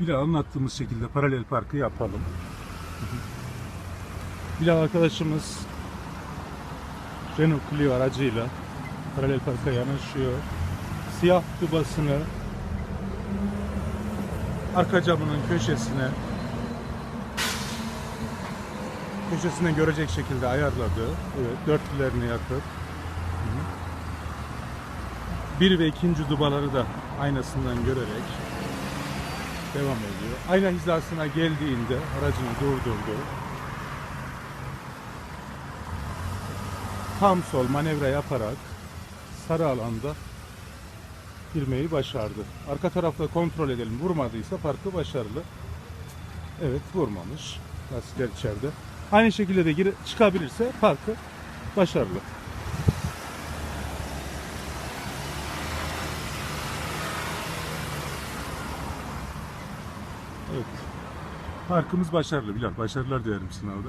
bile anlattığımız şekilde paralel parkı yapalım. Bilal arkadaşımız Renault Clio aracıyla paralel parka yanaşıyor. Siyah dubasını arka camının köşesine köşesine görecek şekilde ayarladı. Evet, dörtlülerini yakıp bir ve ikinci dubaları da aynasından görerek devam ediyor. Ayna hizasına geldiğinde aracını durdurdu. Tam sol manevra yaparak sarı alanda girmeyi başardı. Arka tarafta kontrol edelim. Vurmadıysa parkı başarılı. Evet vurmamış. Lastikler içeride. Aynı şekilde de gir- çıkabilirse parkı başarılı. Evet. Parkımız başarılı Bilal. Başarılar dilerim sınavda.